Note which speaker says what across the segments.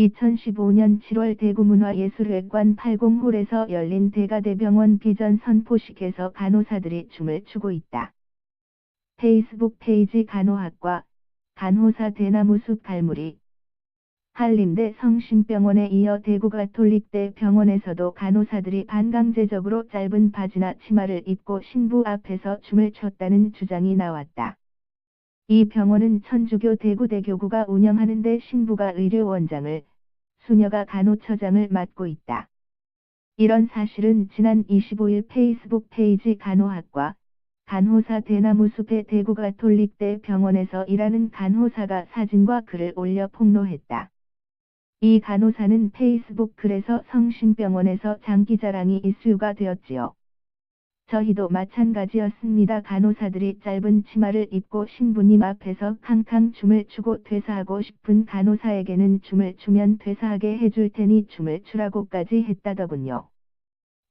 Speaker 1: 2015년 7월 대구문화예술회관 80홀에서 열린 대가대병원 비전 선포식에서 간호사들이 춤을 추고 있다. 페이스북 페이지 간호학과 간호사 대나무숲 갈무리 한림대 성심병원에 이어 대구가톨릭대 병원에서도 간호사들이 반강제적으로 짧은 바지나 치마를 입고 신부 앞에서 춤을 췄다는 주장이 나왔다. 이 병원은 천주교 대구대교구가 운영하는 데 신부가 의료원장을, 수녀가 간호처장을 맡고 있다. 이런 사실은 지난 25일 페이스북 페이지 간호학과 간호사 대나무숲의 대구가톨릭대 병원에서 일하는 간호사가 사진과 글을 올려 폭로했다. 이 간호사는 페이스북 글에서 성심병원에서 장기자랑이 이슈가 되었지요. 저희도 마찬가지였습니다. 간호사들이 짧은 치마를 입고 신부님 앞에서 캉캉 춤을 추고 퇴사하고 싶은 간호사에게는 춤을 추면 퇴사하게 해줄 테니 춤을 추라고까지 했다더군요.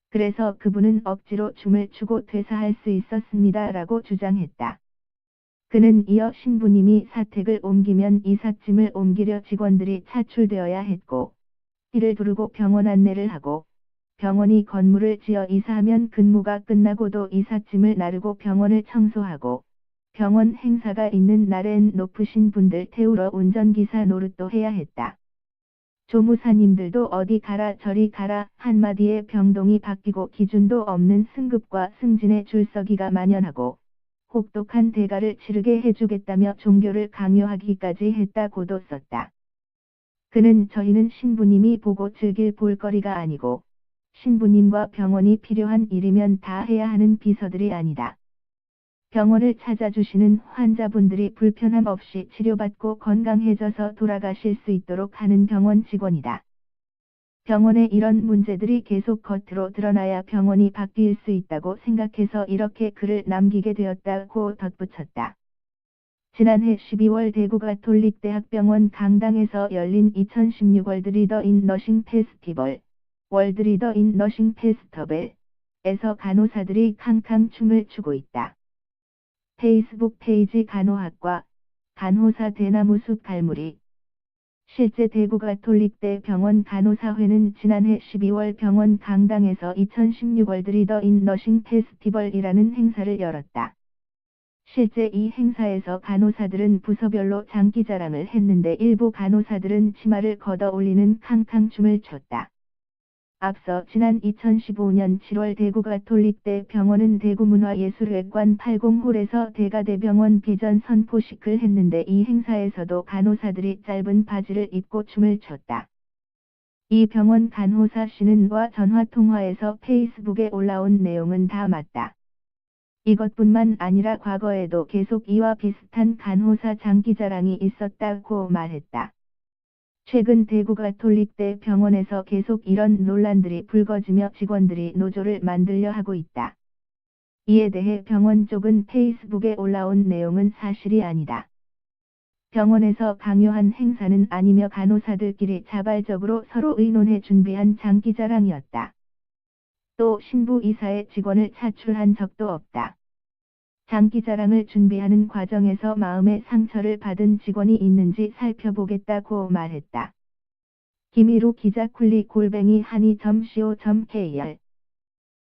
Speaker 1: 그래서 그분은 억지로 춤을 추고 퇴사할 수 있었습니다. 라고 주장했다. 그는 이어 신부님이 사택을 옮기면 이삿짐을 옮기려 직원들이 차출되어야 했고, 이를 두르고 병원 안내를 하고, 병원이 건물을 지어 이사하면 근무가 끝나고도 이삿짐을 나르고 병원을 청소하고 병원 행사가 있는 날엔 높으신 분들 태우러 운전기사 노릇도 해야 했다. 조무사님들도 어디 가라 저리 가라 한마디에 병동이 바뀌고 기준도 없는 승급과 승진의 줄서기가 만연하고 혹독한 대가를 치르게 해주겠다며 종교를 강요하기까지 했다고도 썼다. 그는 저희는 신부님이 보고 즐길 볼거리가 아니고 신부님과 병원이 필요한 일이면 다 해야 하는 비서들이 아니다. 병원을 찾아주시는 환자분들이 불편함 없이 치료받고 건강해져서 돌아가실 수 있도록 하는 병원 직원이다. 병원에 이런 문제들이 계속 겉으로 드러나야 병원이 바뀔 수 있다고 생각해서 이렇게 글을 남기게 되었다고 덧붙였다. 지난해 12월 대구 가톨릭대학병원 강당에서 열린 2016 월 드리더 인 너싱 페스티벌 월드리더 인 너싱 페스터벨에서 간호사들이 캉캉 춤을 추고 있다. 페이스북 페이지 간호학과 간호사 대나무숲 갈무리 실제 대구 가톨릭대 병원 간호사회는 지난해 12월 병원 강당에서 2016 월드리더 인 너싱 페스티벌이라는 행사를 열었다. 실제 이 행사에서 간호사들은 부서별로 장기자랑을 했는데 일부 간호사들은 치마를 걷어 올리는 캉캉 춤을 췄다. 앞서 지난 2015년 7월 대구 가톨릭대 병원은 대구 문화예술회관 80홀에서 대가대병원 비전 선포식을 했는데 이 행사에서도 간호사들이 짧은 바지를 입고 춤을 췄다. 이 병원 간호사 씨는 와 전화통화에서 페이스북에 올라온 내용은 다 맞다. 이것뿐만 아니라 과거에도 계속 이와 비슷한 간호사 장기 자랑이 있었다고 말했다. 최근 대구 가톨릭대 병원에서 계속 이런 논란들이 불거지며 직원들이 노조를 만들려 하고 있다. 이에 대해 병원 쪽은 페이스북에 올라온 내용은 사실이 아니다. 병원에서 강요한 행사는 아니며 간호사들끼리 자발적으로 서로 의논해 준비한 장기자랑이었다. 또 신부 이사의 직원을 차출한 적도 없다. 장기 자랑을 준비하는 과정에서 마음의 상처를 받은 직원이 있는지 살펴보겠다고 말했다. 김희루 기자 쿨리 골뱅이 한이.co.kr